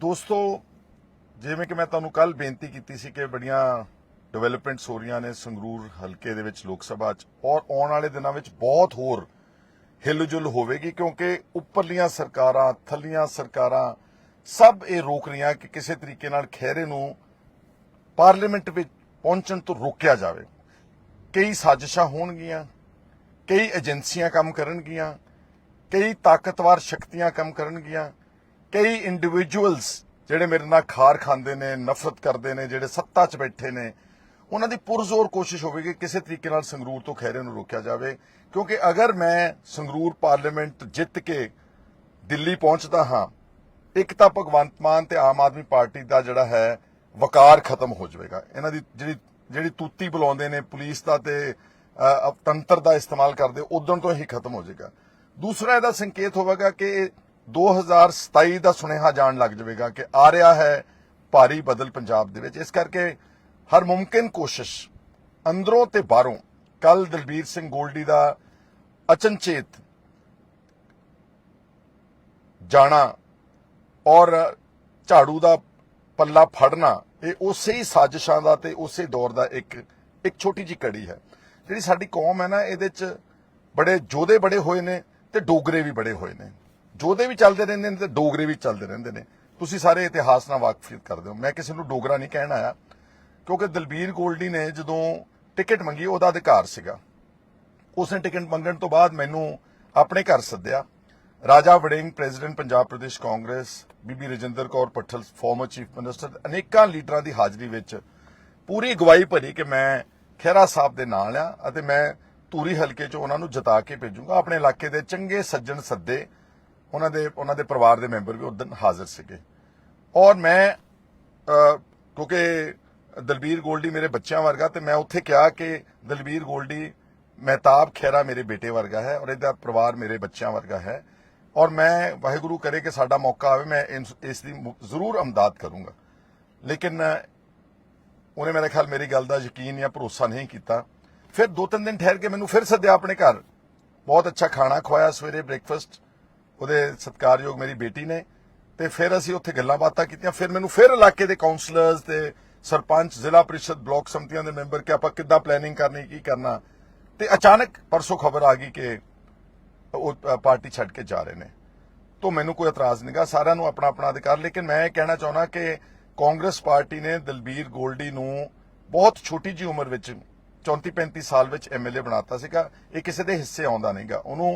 ਦੋਸਤੋ, ਜਿਵੇਂ ਕਿ ਮੈਂ ਤੁਹਾਨੂੰ ਕੱਲ ਬੇਨਤੀ ਕੀਤੀ ਸੀ ਕਿ ਬੜੀਆਂ ਡਿਵੈਲਪਮੈਂਟਸ ਹੋ ਰਹੀਆਂ ਨੇ ਸੰਗਰੂਰ ਹਲਕੇ ਦੇ ਵਿੱਚ, ਲੋਕ ਸਭਾ 'ਚ। ਔਰ ਆਉਣ ਵਾਲੇ ਦਿਨਾਂ ਵਿੱਚ ਬਹੁਤ ਹੋਰ ਹਿਲਜੁਲ ਹੋਵੇਗੀ, ਕਿਉਂਕਿ ਉੱਪਰਲੀਆਂ ਸਰਕਾਰਾਂ, ਥੱਲੀਆਂ ਸਰਕਾਰਾਂ ਸਭ ਇਹ ਰੋਕ ਰਹੀਆਂ ਕਿ ਕਿਸੇ ਤਰੀਕੇ ਨਾਲ ਖਹਿਰੇ ਨੂੰ ਪਾਰਲੀਮੈਂਟ ਵਿੱਚ ਪਹੁੰਚਣ ਤੋਂ ਰੋਕਿਆ ਜਾਵੇ। ਕਈ ਸਾਜ਼ਿਸ਼ਾਂ ਹੋਣਗੀਆਂ, ਕਈ ਏਜੰਸੀਆਂ ਕੰਮ ਕਰਨਗੀਆਂ, ਕਈ ਤਾਕਤਵਰ ਸ਼ਕਤੀਆਂ ਕੰਮ ਕਰਨਗੀਆਂ ਕਈ ਇੰਡੀਵਿਜੂਅਲਸ ਜਿਹੜੇ ਮੇਰੇ ਨਾਲ ਖਾਰ ਖਾਂਦੇ ਨੇ, ਨਫ਼ਰਤ ਕਰਦੇ ਨੇ, ਜਿਹੜੇ ਸੱਤਾ 'ਚ ਬੈਠੇ ਨੇ, ਉਹਨਾਂ ਦੀ ਪੁਰਜ਼ੋਰ ਕੋਸ਼ਿਸ਼ ਹੋਵੇਗੀ ਕਿਸੇ ਤਰੀਕੇ ਨਾਲ ਸੰਗਰੂਰ ਤੋਂ ਖੈਰੇ ਨੂੰ ਰੋਕਿਆ ਜਾਵੇ। ਕਿਉਂਕਿ ਅਗਰ ਮੈਂ ਸੰਗਰੂਰ ਪਾਰਲੀਮੈਂਟ ਜਿੱਤ ਕੇ ਦਿੱਲੀ ਪਹੁੰਚਦਾ ਹਾਂ, ਇੱਕ ਤਾਂ ਭਗਵੰਤ ਮਾਨ ਤੇ ਆਮ ਆਦਮੀ ਪਾਰਟੀ ਦਾ ਜਿਹੜਾ ਹੈ, ਵਕਾਰ ਖਤਮ ਹੋ ਜਾਵੇਗਾ। ਇਹਨਾਂ ਦੀ ਜਿਹੜੀ ਜਿਹੜੀ ਤੂਤੀ ਬੁਲਾਉਂਦੇ ਨੇ, ਪੁਲਿਸ ਦਾ ਤੇ ਤੰਤਰ ਦਾ ਇਸਤੇਮਾਲ ਕਰਦੇ, ਉਦੋਂ ਤੋਂ ਹੀ ਖਤਮ ਹੋ ਜਾਏਗਾ। ਦੂਸਰਾ ਇਹਦਾ ਸੰਕੇਤ ਹੋਵੇਗਾ ਕਿ 2027 ਦਾ ਸੁਨੇਹਾ ਜਾਣ ਲੱਗ ਜਾਵੇਗਾ ਕਿ ਆ ਰਿਹਾ ਹੈ ਭਾਰੀ ਬਦਲ ਪੰਜਾਬ ਦੇ ਵਿੱਚ। ਇਸ ਕਰਕੇ ਹਰ ਮੁਮਕਿਨ ਕੋਸ਼ਿਸ਼ ਅੰਦਰੋਂ ਤੇ ਬਾਹਰੋਂ ਕੱਲ ਦਲਬੀਰ ਸਿੰਘ ਗੋਲਡੀ ਦਾ ਅਚਨਚੇਤ ਜਾਣਾ ਔਰ ਝਾੜੂ ਦਾ ਪੱਲਾ ਫੜਨਾ, ਇਹ ਉਸੇ ਹੀ ਸਾਜ਼ਿਸ਼ਾਂ ਦਾ ਤੇ ਉਸੇ ਦੌਰ ਦਾ ਇੱਕ ਇੱਕ ਛੋਟੀ ਜੀ ਕੜੀ ਹੈ। ਜਿਹੜੀ ਸਾਡੀ ਕੌਮ ਹੈ ਨਾ, ਇਹਦੇ ਚ ਬੜੇ ਜੋਧੇ ਬੜੇ ਹੋਏ ਨੇ ਤੇ ਡੋਗਰੇ ਵੀ ਬੜੇ ਹੋਏ ਨੇ। ਜੋਧੇ ਵੀ ਚੱਲਦੇ ਰਹਿੰਦੇ ਨੇ ਤੇ ਡੋਗਰੇ ਵੀ ਚੱਲਦੇ ਰਹਿੰਦੇ ਨੇ। ਤੁਸੀਂ ਸਾਰੇ ਇਤਿਹਾਸ ਨਾਲ ਵਾਕਫੀਅਤ ਕਰਦੇ ਹੋ। ਮੈਂ ਕਿਸੇ ਨੂੰ ਡੋਗਰਾ ਨਹੀਂ ਕਹਿਣ ਆਇਆ, ਕਿਉਂਕਿ ਦਲਬੀਰ ਗੋਲਡੀ ਨੇ ਜਦੋਂ ਟਿਕਟ ਮੰਗੀ, ਉਹਦਾ ਅਧਿਕਾਰ ਸੀਗਾ। ਉਸਨੇ ਟਿਕਟ ਮੰਗਣ ਤੋਂ ਬਾਅਦ ਮੈਨੂੰ ਆਪਣੇ ਘਰ ਸੱਦਿਆ। Raja Warring, president Punjab Pradesh Congress, Bibi Rajinder Kaur Bhattal former chief minister ਅਨੇਕਾਂ ਲੀਡਰਾਂ ਦੀ ਹਾਜ਼ਰੀ ਵਿੱਚ ਪੂਰੀ ਅਗਵਾਈ ਭਰੀ ਕਿ ਮੈਂ ਖਹਿਰਾ ਸਾਹਿਬ ਦੇ ਨਾਲ ਆ ਅਤੇ ਮੈਂ ਧੂਰੀ ਹਲਕੇ 'ਚ ਉਹਨਾਂ ਨੂੰ ਜਿਤਾ ਕੇ ਭੇਜੂੰਗਾ। ਆਪਣੇ ਇਲਾਕੇ ਦੇ ਚੰਗੇ ਸੱਜਣ ਸੱਦੇ ਉਹਨਾਂ ਦੇ ਉਹਨਾਂ ਦੇ ਪਰਿਵਾਰ ਦੇ ਮੈਂਬਰ ਵੀ ਉਦੋਂ ਹਾਜ਼ਰ ਸੀਗੇ। ਔਰ ਮੈਂ ਕਿਉਂਕਿ ਦਲਬੀਰ ਗੋਲਡੀ ਮੇਰੇ ਬੱਚਿਆਂ ਵਰਗਾ ਤੇ ਮੈਂ ਉੱਥੇ ਕਿਹਾ ਕਿ ਦਲਬੀਰ ਗੋਲਡੀ ਮਹਿਤਾਬ ਖੈਰਾ ਮੇਰੇ ਬੇਟੇ ਵਰਗਾ ਹੈ ਔਰ ਇਹਦਾ ਪਰਿਵਾਰ ਮੇਰੇ ਬੱਚਿਆਂ ਵਰਗਾ ਹੈ। ਔਰ ਮੈਂ ਵਾਹਿਗੁਰੂ ਕਰੇ ਕਿ ਸਾਡਾ ਮੌਕਾ ਆਵੇ, ਮੈਂ ਇਸ ਇਸ ਦੀ ਜ਼ਰੂਰ ਅਮਦਾਦ ਕਰੂੰਗਾ। ਲੇਕਿਨ ਉਹਨੇ ਮੇਰੇ ਖਿਆਲ ਮੇਰੀ ਗੱਲ ਦਾ ਯਕੀਨ ਜਾਂ ਭਰੋਸਾ ਨਹੀਂ ਕੀਤਾ। ਫਿਰ ਦੋ ਤਿੰਨ ਦਿਨ ਠਹਿਰ ਕੇ ਮੈਨੂੰ ਫਿਰ ਸੱਦਿਆ ਆਪਣੇ ਘਰ। ਬਹੁਤ ਅੱਛਾ ਖਾਣਾ ਖਵਾਇਆ, ਸਵੇਰੇ ਬ੍ਰੇਕਫਾਸਟ ਉਹਦੇ ਸਤਿਕਾਰਯੋਗ ਮੇਰੀ ਬੇਟੀ ਨੇ ਤੇ ਫਿਰ ਅਸੀਂ ਉੱਥੇ ਗੱਲਾਂ ਬਾਤਾਂ ਕੀਤੀਆਂ। ਫਿਰ ਮੈਨੂੰ ਫਿਰ ਇਲਾਕੇ ਦੇ ਕਾਉਂਸਲਰਸ ਤੇ ਸਰਪੰਚ, ਜ਼ਿਲ੍ਹਾ ਪ੍ਰੀਸ਼ਦ, ਬਲਾਕ ਸਮਤੀਆਂ ਦੇ ਮੈਂਬਰ ਕਿ ਆਪਾਂ ਕਿੱਦਾਂ ਪਲੈਨਿੰਗ ਕਰਨੀ, ਕੀ ਕਰਨਾ। ਤੇ ਅਚਾਨਕ ਪਰਸੋਂ ਖਬਰ ਆ ਗਈ ਕਿ ਉਹ ਪਾਰਟੀ ਛੱਡ ਕੇ ਜਾ ਰਹੇ ਨੇ। ਤੋਂ ਮੈਨੂੰ ਕੋਈ ਇਤਰਾਜ਼ ਨਹੀਂਗਾ ਸਾਰਿਆਂ ਨੂੰ ਆਪਣਾ ਆਪਣਾ ਅਧਿਕਾਰ। ਲੇਕਿਨ ਮੈਂ ਇਹ ਕਹਿਣਾ ਚਾਹੁੰਦਾ ਕਿ ਕਾਂਗਰਸ ਪਾਰਟੀ ਨੇ ਦਲਬੀਰ ਗੋਲਡੀ ਨੂੰ ਬਹੁਤ ਛੋਟੀ ਜੀ ਉਮਰ ਵਿੱਚ 34 35 ਸਾਲ ਵਿੱਚ ਐਮਐਲਏ ਬਣਾਤਾ ਸੀਗਾ। ਇਹ ਕਿਸੇ ਦੇ ਹਿੱਸੇ ਆਉਂਦਾ ਨਹੀਂਗਾ ਉਹਨੂੰ